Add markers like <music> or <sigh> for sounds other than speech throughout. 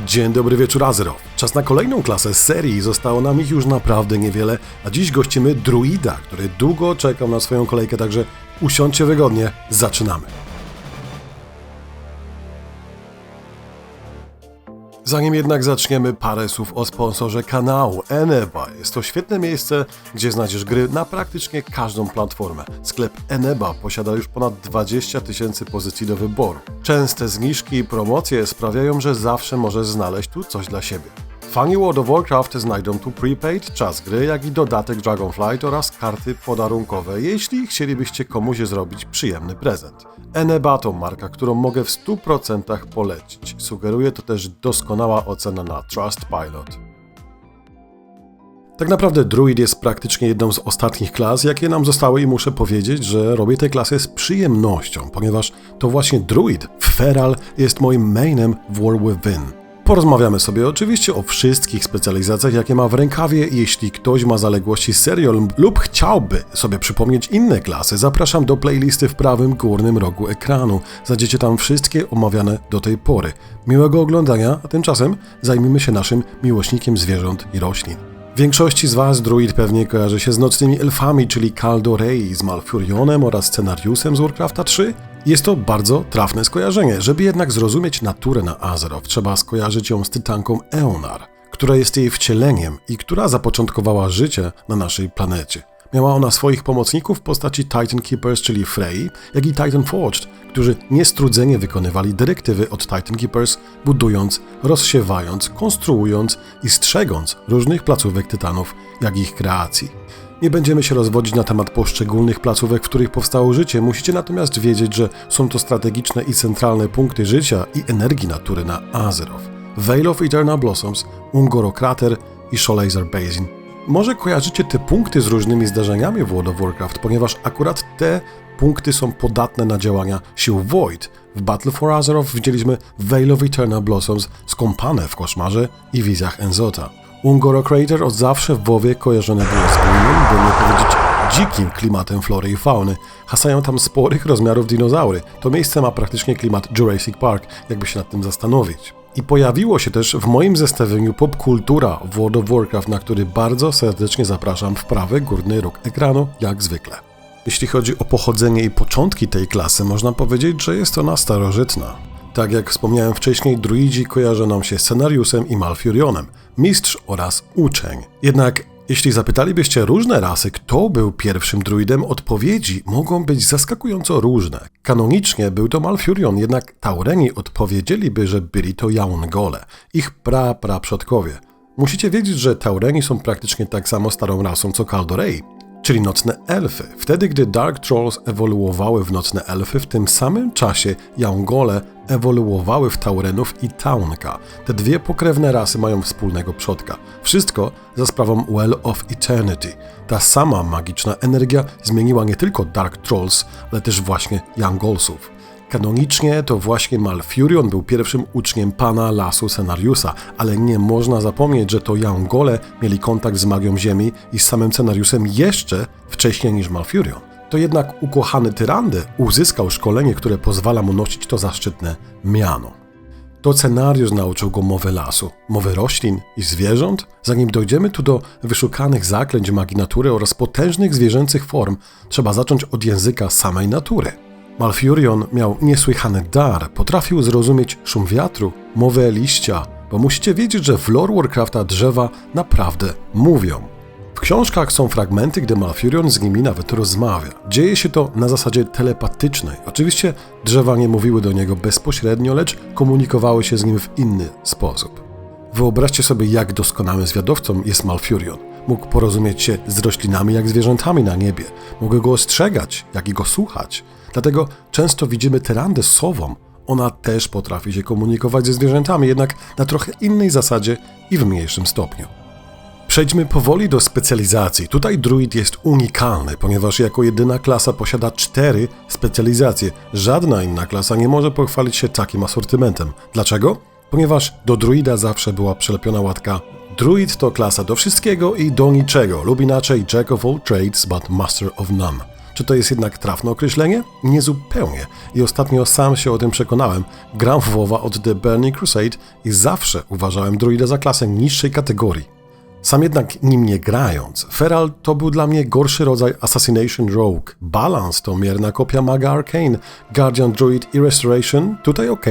Dzień dobry wieczór Azeroth. Czas na kolejną klasę z serii. Zostało nam ich już naprawdę niewiele, a dziś gościmy druida, który długo czekał na swoją kolejkę, także usiądźcie wygodnie. Zaczynamy. Zanim jednak zaczniemy, parę słów o sponsorze kanału Eneba. Jest to świetne miejsce, gdzie znajdziesz gry na praktycznie każdą platformę. Sklep Eneba posiada już ponad 20 tysięcy pozycji do wyboru. Częste zniżki i promocje sprawiają, że zawsze możesz znaleźć tu coś dla siebie. Fani World of Warcraft znajdą tu prepaid, czas gry, jak i dodatek Dragonflight oraz karty podarunkowe, jeśli chcielibyście komuś zrobić przyjemny prezent. Eneba to marka, którą mogę w 100% polecić. Sugeruje to też doskonała ocena na Trustpilot. Tak naprawdę Druid jest praktycznie jedną z ostatnich klas, jakie nam zostały i muszę powiedzieć, że robię tę klasę z przyjemnością, ponieważ to właśnie Druid, Feral, jest moim mainem w War Within. Porozmawiamy sobie oczywiście o wszystkich specjalizacjach, jakie ma w rękawie. Jeśli ktoś ma zaległości serial lub chciałby sobie przypomnieć inne klasy, zapraszam do playlisty w prawym górnym rogu ekranu. Znajdziecie tam wszystkie omawiane do tej pory. Miłego oglądania, a tymczasem zajmijmy się naszym miłośnikiem zwierząt i roślin. Większości z Was druid pewnie kojarzy się z nocnymi elfami, czyli Caldo Rey, z Malfurionem oraz scenariusem z Warcrafta 3. Jest to bardzo trafne skojarzenie. Żeby jednak zrozumieć naturę na Azeroth, trzeba skojarzyć ją z tytanką Eonar, która jest jej wcieleniem i która zapoczątkowała życie na naszej planecie. Miała ona swoich pomocników w postaci Titan Keepers, czyli Frey, jak i Titan Forged, którzy niestrudzenie wykonywali dyrektywy od Titan Keepers, budując, rozsiewając, konstruując i strzegąc różnych placówek tytanów, jak ich kreacji. Nie będziemy się rozwodzić na temat poszczególnych placówek, w których powstało życie, musicie natomiast wiedzieć, że są to strategiczne i centralne punkty życia i energii natury na Azeroth. Vale of Eternal Blossoms, Ungoro Crater i Sholazer Basin. Może kojarzycie te punkty z różnymi zdarzeniami w World of Warcraft, ponieważ akurat te punkty są podatne na działania sił Void. W Battle for Azeroth widzieliśmy Vale of Eternal Blossoms skąpane w koszmarze i wizjach Enzota. Ungoro Crater od zawsze w WoWie kojarzone było z innym, by nie powiedzieć dzikim klimatem flory i fauny. Hasają tam sporych rozmiarów dinozaury. To miejsce ma praktycznie klimat Jurassic Park, jakby się nad tym zastanowić. I pojawiło się też w moim zestawieniu popkultura World of Warcraft, na który bardzo serdecznie zapraszam w prawy górny róg ekranu, jak zwykle. Jeśli chodzi o pochodzenie i początki tej klasy, można powiedzieć, że jest ona starożytna. Tak jak wspomniałem wcześniej, druidzi kojarzą nam się scenariusem i Malfurionem, mistrz oraz uczeń. Jednak jeśli zapytalibyście różne rasy, kto był pierwszym druidem, odpowiedzi mogą być zaskakująco różne. Kanonicznie był to Malfurion, jednak Taureni odpowiedzieliby, że byli to Jaungole, ich pra-pra-przodkowie. Musicie wiedzieć, że Taureni są praktycznie tak samo starą rasą co Kaldorei, czyli nocne elfy. Wtedy, gdy Dark Trolls ewoluowały w nocne elfy, w tym samym czasie Jaungole ewoluowały w Taurenów i Taunka. Te dwie pokrewne rasy mają wspólnego przodka. Wszystko za sprawą Well of Eternity. Ta sama magiczna energia zmieniła nie tylko Dark Trolls, ale też właśnie Youngolsów. Kanonicznie to właśnie Malfurion był pierwszym uczniem pana lasu Scenariusa, ale nie można zapomnieć, że to Youngole mieli kontakt z magią Ziemi i z samym Scenariusem jeszcze wcześniej niż Malfurion. To jednak ukochany Tyrande uzyskał szkolenie, które pozwala mu nosić to zaszczytne miano. To scenariusz nauczył go mowy lasu, mowy roślin i zwierząt. Zanim dojdziemy tu do wyszukanych zaklęć magii natury oraz potężnych zwierzęcych form, trzeba zacząć od języka samej natury. Malfurion miał niesłychany dar, potrafił zrozumieć szum wiatru, mowę liścia, bo musicie wiedzieć, że w lore Warcrafta drzewa naprawdę mówią. Książkach są fragmenty, gdy Malfurion z nimi nawet rozmawia. Dzieje się to na zasadzie telepatycznej. Oczywiście drzewa nie mówiły do niego bezpośrednio, lecz komunikowały się z nim w inny sposób. Wyobraźcie sobie, jak doskonałym zwiadowcą jest Malfurion. Mógł porozumieć się z roślinami jak zwierzętami na niebie. Mógł go ostrzegać, jak i go słuchać. Dlatego często widzimy Tyrandę z sową. Ona też potrafi się komunikować ze zwierzętami, jednak na trochę innej zasadzie i w mniejszym stopniu. Przejdźmy powoli do specjalizacji. Tutaj druid jest unikalny, ponieważ jako jedyna klasa posiada cztery specjalizacje. Żadna inna klasa nie może pochwalić się takim asortymentem. Dlaczego? Ponieważ do druida zawsze była przylepiona łatka Druid to klasa do wszystkiego i do niczego, lub inaczej Jack of all trades but master of none. Czy to jest jednak trafne określenie? Niezupełnie. I ostatnio sam się o tym przekonałem. Gram w WoWa od The Burning Crusade i zawsze uważałem druida za klasę niższej kategorii. Sam jednak nim nie grając, Feral to był dla mnie gorszy rodzaj Assassination Rogue. Balance to mierna kopia Maga Arcane, Guardian Druid i Restoration, tutaj ok,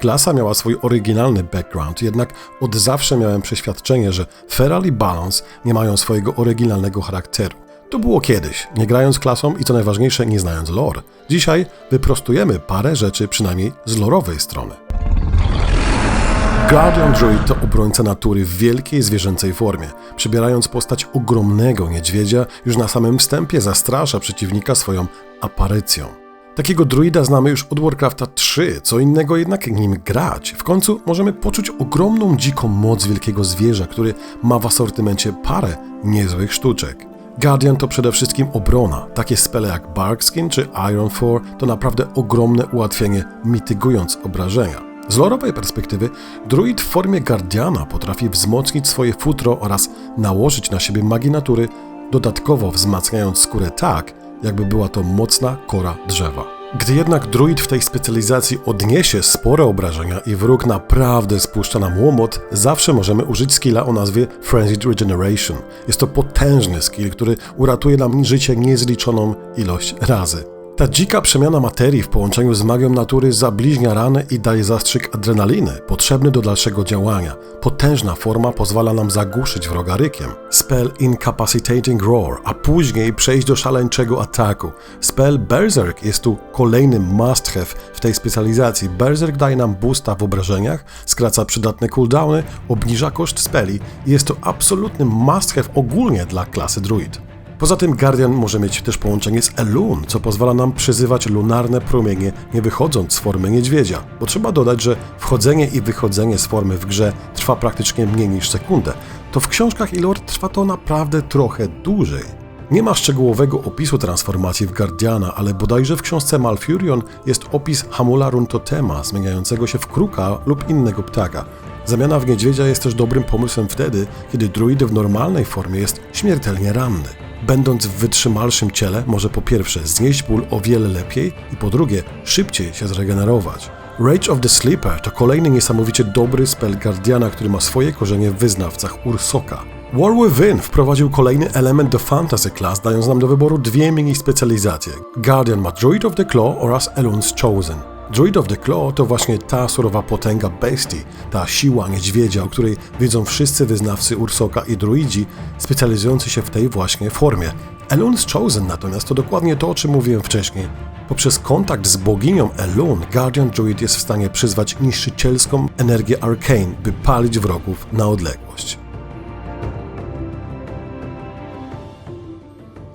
klasa miała swój oryginalny background, jednak od zawsze miałem przeświadczenie, że Feral i Balance nie mają swojego oryginalnego charakteru. To było kiedyś, nie grając klasą i co najważniejsze, nie znając lore. Dzisiaj wyprostujemy parę rzeczy przynajmniej z lorowej strony. Guardian Druid to obrońca natury w wielkiej zwierzęcej formie. Przybierając postać ogromnego niedźwiedzia, już na samym wstępie zastrasza przeciwnika swoją aparycją. Takiego druida znamy już od Warcrafta 3, co innego jednak nim grać. W końcu możemy poczuć ogromną dziką moc wielkiego zwierza, który ma w asortymencie parę niezłych sztuczek. Guardian to przede wszystkim obrona. Takie spele jak Barkskin czy Iron 4 to naprawdę ogromne ułatwienie, mitygując obrażenia. Z lorowej perspektywy, druid w formie Guardiana potrafi wzmocnić swoje futro oraz nałożyć na siebie magii natury, dodatkowo wzmacniając skórę tak, jakby była to mocna kora drzewa. Gdy jednak druid w tej specjalizacji odniesie spore obrażenia i wróg naprawdę spuszcza nam łomot, zawsze możemy użyć skilla o nazwie Frenzied Regeneration. Jest to potężny skill, który uratuje nam życie niezliczoną ilość razy. Ta dzika przemiana materii w połączeniu z magią natury zabliźnia ranę i daje zastrzyk adrenaliny, potrzebny do dalszego działania. Potężna forma pozwala nam zagłuszyć wroga rykiem. Spell Incapacitating Roar, a później przejść do szaleńczego ataku. Spell Berserk jest tu kolejnym must have w tej specjalizacji. Berserk daje nam boosta w obrażeniach, skraca przydatne cooldowny, obniża koszt speli i jest to absolutny must have ogólnie dla klasy druid. Poza tym Guardian może mieć też połączenie z Elun, co pozwala nam przyzywać lunarne promienie, nie wychodząc z formy niedźwiedzia. Bo trzeba dodać, że wchodzenie i wychodzenie z formy w grze trwa praktycznie mniej niż sekundę. To w książkach i lore trwa to naprawdę trochę dłużej. Nie ma szczegółowego opisu transformacji w Guardiana, ale bodajże w książce Malfurion jest opis Hamula Runtotema, zmieniającego się w kruka lub innego ptaka. Zamiana w niedźwiedzia jest też dobrym pomysłem wtedy, kiedy druid w normalnej formie jest śmiertelnie ranny będąc w wytrzymalszym ciele, może po pierwsze znieść ból o wiele lepiej i po drugie szybciej się zregenerować. Rage of the Sleeper to kolejny niesamowicie dobry spell Guardiana, który ma swoje korzenie w wyznawcach Ursoka. War Within wprowadził kolejny element do Fantasy Class, dając nam do wyboru dwie mini specjalizacje. Guardian ma Druid of the Claw oraz Elun's Chosen. Druid of the Claw to właśnie ta surowa potęga bestii, ta siła niedźwiedzia, o której wiedzą wszyscy wyznawcy Ursoka i druidzi specjalizujący się w tej właśnie formie. Elun's Chosen natomiast to dokładnie to, o czym mówiłem wcześniej. Poprzez kontakt z boginią Elun, Guardian Druid jest w stanie przyzwać niszczycielską energię Arcane, by palić wrogów na odległość.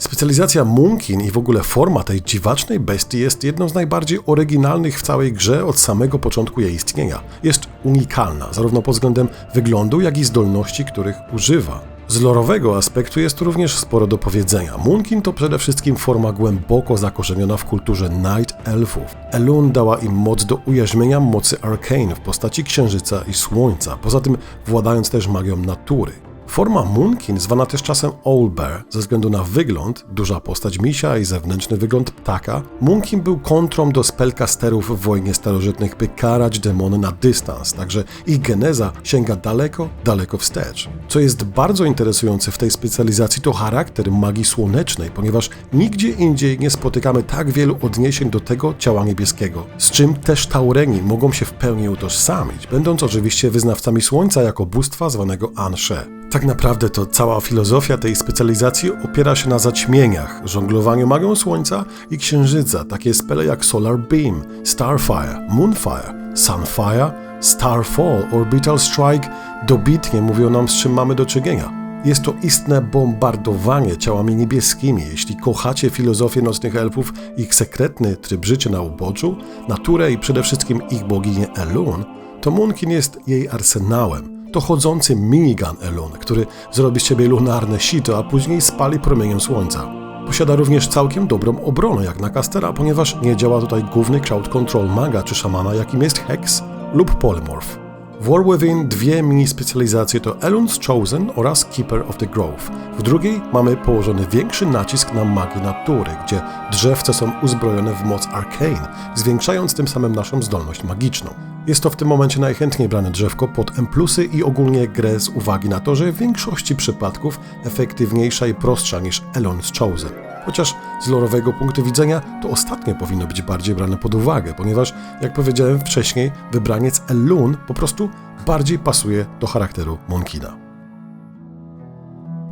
Specjalizacja Munkin i w ogóle forma tej dziwacznej bestii jest jedną z najbardziej oryginalnych w całej grze od samego początku jej istnienia. Jest unikalna, zarówno pod względem wyglądu, jak i zdolności, których używa. Z lorowego aspektu jest również sporo do powiedzenia. Munkin to przede wszystkim forma głęboko zakorzeniona w kulturze Night Elfów. Elun dała im moc do ujarzmienia mocy Arcane w postaci księżyca i słońca, poza tym władając też magią natury. Forma Munkin, zwana też czasem Owlbear, ze względu na wygląd, duża postać misia i zewnętrzny wygląd ptaka, Munkin był kontrą do spellcasterów w wojnie starożytnych, by karać demony na dystans, także ich geneza sięga daleko, daleko wstecz. Co jest bardzo interesujące w tej specjalizacji to charakter magii słonecznej, ponieważ nigdzie indziej nie spotykamy tak wielu odniesień do tego ciała niebieskiego, z czym też Taureni mogą się w pełni utożsamić, będąc oczywiście wyznawcami słońca jako bóstwa zwanego Anshe. Tak naprawdę to cała filozofia tej specjalizacji opiera się na zaćmieniach, żonglowaniu magią słońca i księżyca, takie spele jak Solar Beam, Starfire, Moonfire, Sunfire, Starfall, Orbital Strike dobitnie mówią nam z czym mamy do czynienia. Jest to istne bombardowanie ciałami niebieskimi. Jeśli kochacie filozofię nocnych elfów, ich sekretny tryb życia na uboczu, naturę i przede wszystkim ich boginię Elun, to Munkin jest jej arsenałem to chodzący minigun Elun, który zrobi z ciebie lunarne sito, a później spali promieniem słońca. Posiada również całkiem dobrą obronę jak na Castera, ponieważ nie działa tutaj główny crowd control maga czy szamana, jakim jest Hex lub Polymorph. War Within dwie mini specjalizacje to Elun's Chosen oraz Keeper of the Grove. W drugiej mamy położony większy nacisk na magię natury, gdzie drzewce są uzbrojone w moc Arcane, zwiększając tym samym naszą zdolność magiczną. Jest to w tym momencie najchętniej brane drzewko pod M plusy i ogólnie grę z uwagi na to, że w większości przypadków efektywniejsza i prostsza niż Elon's Chosen. Chociaż z lorowego punktu widzenia to ostatnie powinno być bardziej brane pod uwagę, ponieważ, jak powiedziałem wcześniej, wybraniec Elun po prostu bardziej pasuje do charakteru Monkina.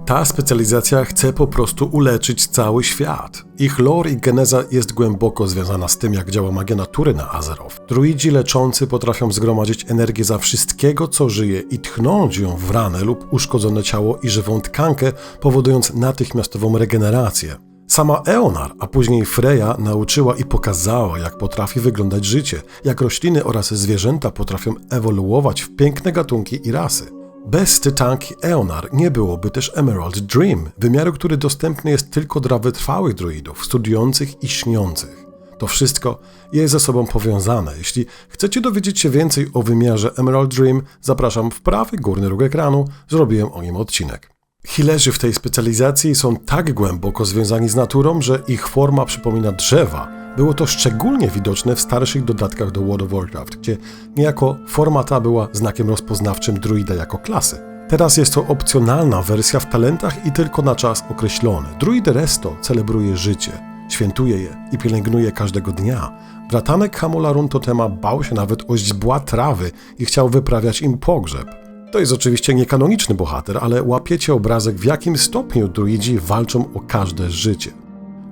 Ta specjalizacja chce po prostu uleczyć cały świat. Ich lore i geneza jest głęboko związana z tym, jak działa magia natury na Azeroth. Druidzi leczący potrafią zgromadzić energię za wszystkiego, co żyje i tchnąć ją w ranę lub uszkodzone ciało i żywą tkankę, powodując natychmiastową regenerację. Sama Eonar, a później Freya nauczyła i pokazała, jak potrafi wyglądać życie, jak rośliny oraz zwierzęta potrafią ewoluować w piękne gatunki i rasy. Bez tytanki Eonar nie byłoby też Emerald Dream, wymiaru, który dostępny jest tylko dla wytrwałych druidów, studiujących i śniących. To wszystko jest ze sobą powiązane. Jeśli chcecie dowiedzieć się więcej o wymiarze Emerald Dream, zapraszam w prawy górny róg ekranu, zrobiłem o nim odcinek. Healerzy w tej specjalizacji są tak głęboko związani z naturą, że ich forma przypomina drzewa, było to szczególnie widoczne w starszych dodatkach do World of Warcraft, gdzie niejako forma ta była znakiem rozpoznawczym druida jako klasy. Teraz jest to opcjonalna wersja w talentach i tylko na czas określony. Druid Resto celebruje życie, świętuje je i pielęgnuje każdego dnia. Bratanek Hamularun Totema bał się nawet o źdźbła trawy i chciał wyprawiać im pogrzeb. To jest oczywiście niekanoniczny bohater, ale łapiecie obrazek w jakim stopniu druidzi walczą o każde życie.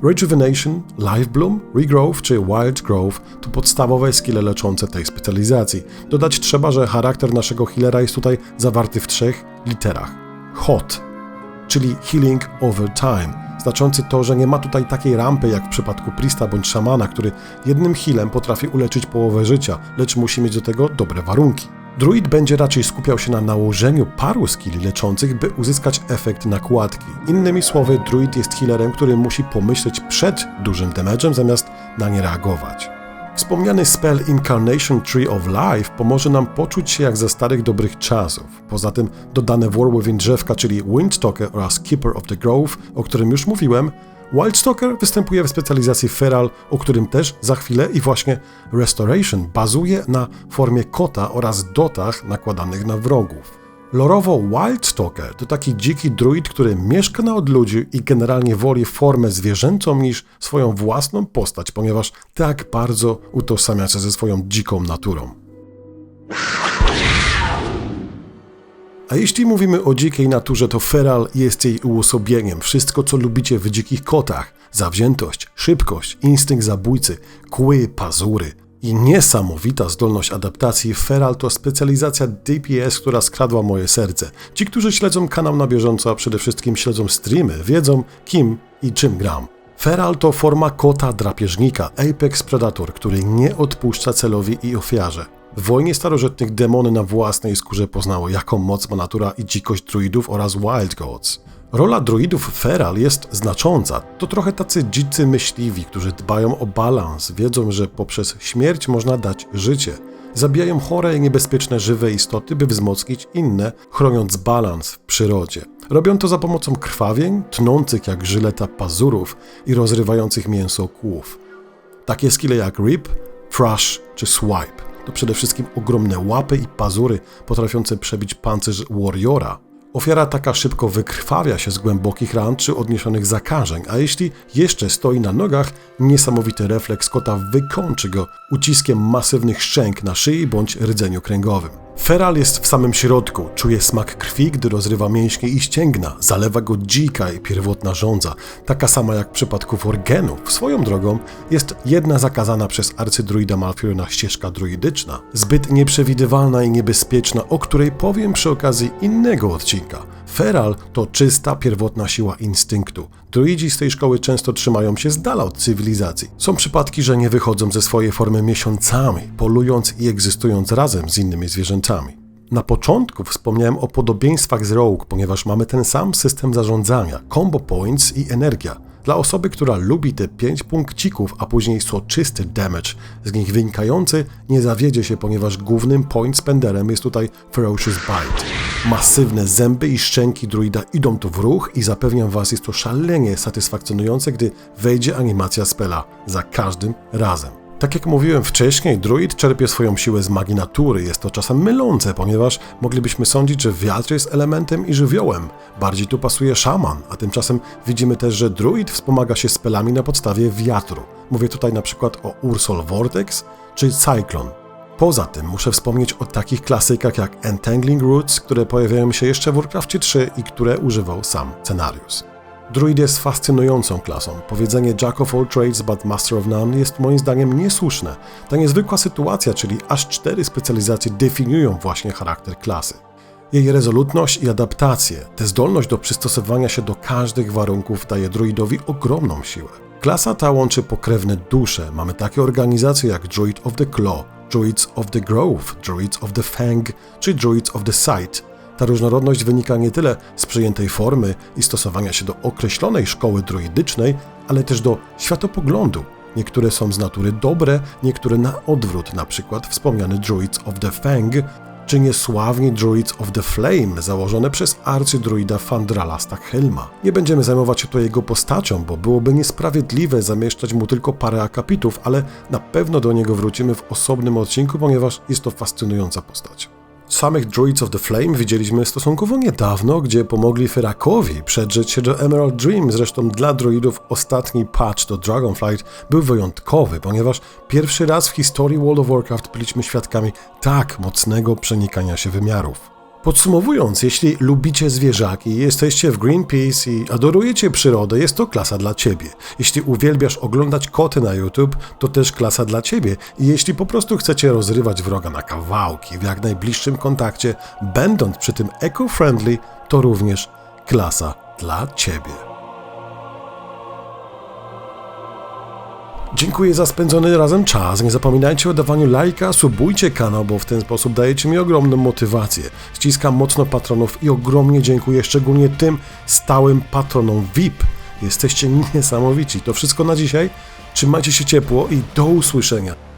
Rejuvenation, Life Bloom, Regrowth czy Wild Growth to podstawowe skille leczące tej specjalizacji. Dodać trzeba, że charakter naszego healera jest tutaj zawarty w trzech literach. HOT, czyli Healing Over Time, znaczący to, że nie ma tutaj takiej rampy jak w przypadku Prista bądź Szamana, który jednym healem potrafi uleczyć połowę życia, lecz musi mieć do tego dobre warunki. Druid będzie raczej skupiał się na nałożeniu paru skilli leczących, by uzyskać efekt nakładki. Innymi słowy, druid jest healerem, który musi pomyśleć przed dużym damage'em, zamiast na nie reagować. Wspomniany spell Incarnation Tree of Life pomoże nam poczuć się jak ze starych dobrych czasów. Poza tym dodane w War Within drzewka, czyli Windstalker oraz Keeper of the Grove, o którym już mówiłem, Wildstalker występuje w specjalizacji Feral, o którym też za chwilę i właśnie Restoration bazuje na formie kota oraz dotach nakładanych na wrogów. Lorowo Wildstalker to taki dziki druid, który mieszka na odludziu i generalnie woli formę zwierzęcą niż swoją własną postać, ponieważ tak bardzo utożsamia się ze swoją dziką naturą. A jeśli mówimy o dzikiej naturze, to Feral jest jej uosobieniem. Wszystko, co lubicie w dzikich kotach. Zawziętość, szybkość, instynkt zabójcy, kły, pazury. I niesamowita zdolność adaptacji Feral to specjalizacja DPS, która skradła moje serce. Ci, którzy śledzą kanał na bieżąco, a przede wszystkim śledzą streamy, wiedzą kim i czym gram. Feral to forma kota drapieżnika, Apex Predator, który nie odpuszcza celowi i ofiarze. W wojnie starożytnych demony na własnej skórze poznały, jaką moc ma natura i dzikość druidów oraz wild gods. Rola druidów feral jest znacząca. To trochę tacy dzicy myśliwi, którzy dbają o balans, wiedzą, że poprzez śmierć można dać życie. Zabijają chore i niebezpieczne żywe istoty, by wzmocnić inne, chroniąc balans w przyrodzie. Robią to za pomocą krwawień, tnących jak żyleta pazurów i rozrywających mięso kłów. Takie skille jak Rip, Thrush czy Swipe to przede wszystkim ogromne łapy i pazury potrafiące przebić pancerz Warriora. Ofiara taka szybko wykrwawia się z głębokich ran czy odniesionych zakażeń, a jeśli jeszcze stoi na nogach, niesamowity refleks kota wykończy go uciskiem masywnych szczęk na szyi bądź rdzeniu kręgowym. Feral jest w samym środku, czuje smak krwi, gdy rozrywa mięśnie i ścięgna, zalewa go dzika i pierwotna żądza, taka sama jak w przypadku Worgenów. Swoją drogą jest jedna zakazana przez arcydruida Malfuriona ścieżka druidyczna, zbyt nieprzewidywalna i niebezpieczna, o której powiem przy okazji innego odcinka. Feral to czysta, pierwotna siła instynktu. Druidzi z tej szkoły często trzymają się z dala od cywilizacji. Są przypadki, że nie wychodzą ze swojej formy miesiącami, polując i egzystując razem z innymi zwierzętami. Na początku wspomniałem o podobieństwach z Rogue, ponieważ mamy ten sam system zarządzania, combo points i energia. Dla osoby, która lubi te 5 punkcików, a później soczysty damage z nich wynikający, nie zawiedzie się, ponieważ głównym point spenderem jest tutaj Ferocious Bite. Masywne zęby i szczęki druida idą tu w ruch i zapewniam was, jest to szalenie satysfakcjonujące, gdy wejdzie animacja spela za każdym razem. Tak jak mówiłem wcześniej, druid czerpie swoją siłę z magii natury. Jest to czasem mylące, ponieważ moglibyśmy sądzić, że wiatr jest elementem i żywiołem. Bardziej tu pasuje szaman, a tymczasem widzimy też, że druid wspomaga się spelami na podstawie wiatru. Mówię tutaj na przykład o Ursol Vortex czy Cyclone. Poza tym muszę wspomnieć o takich klasykach jak Entangling Roots, które pojawiają się jeszcze w Warcraftie 3 i które używał sam scenariusz. Druid jest fascynującą klasą. Powiedzenie Jack of all trades but master of none jest moim zdaniem niesłuszne. Ta niezwykła sytuacja, czyli aż cztery specjalizacje definiują właśnie charakter klasy. Jej rezolutność i adaptacje, tę zdolność do przystosowania się do każdych warunków daje druidowi ogromną siłę. Klasa ta łączy pokrewne dusze. Mamy takie organizacje jak Druid of the Claw, Druids of the Grove, Druids of the Fang czy Druids of the Sight. Ta różnorodność wynika nie tyle z przyjętej formy i stosowania się do określonej szkoły druidycznej, ale też do światopoglądu. Niektóre są z natury dobre, niektóre na odwrót, na przykład wspomniany Druids of the Fang, czy niesławni Druids of the Flame, założone przez arcydruida Fandrala Stackhelma. Nie będziemy zajmować się tu jego postacią, bo byłoby niesprawiedliwe zamieszczać mu tylko parę akapitów, ale na pewno do niego wrócimy w osobnym odcinku, ponieważ jest to fascynująca postać. Samych Druids of the Flame widzieliśmy stosunkowo niedawno, gdzie pomogli Fyrakowi przedrzeć się do Emerald Dream. Zresztą dla druidów ostatni patch do Dragonflight był wyjątkowy, ponieważ pierwszy raz w historii World of Warcraft byliśmy świadkami tak mocnego przenikania się wymiarów. Podsumowując, jeśli lubicie zwierzaki, jesteście w Greenpeace i adorujecie przyrodę, jest to klasa dla ciebie. Jeśli uwielbiasz oglądać koty na YouTube, to też klasa dla ciebie. I jeśli po prostu chcecie rozrywać wroga na kawałki w jak najbliższym kontakcie, będąc przy tym eco-friendly, to również klasa dla ciebie. Dziękuję za spędzony razem czas. Nie zapominajcie o dawaniu lajka, subujcie kanał, bo w ten sposób dajecie mi ogromną motywację. Ściskam mocno patronów i ogromnie dziękuję szczególnie tym stałym patronom VIP. Jesteście <laughs> niesamowici. To wszystko na dzisiaj. Trzymajcie się ciepło i do usłyszenia.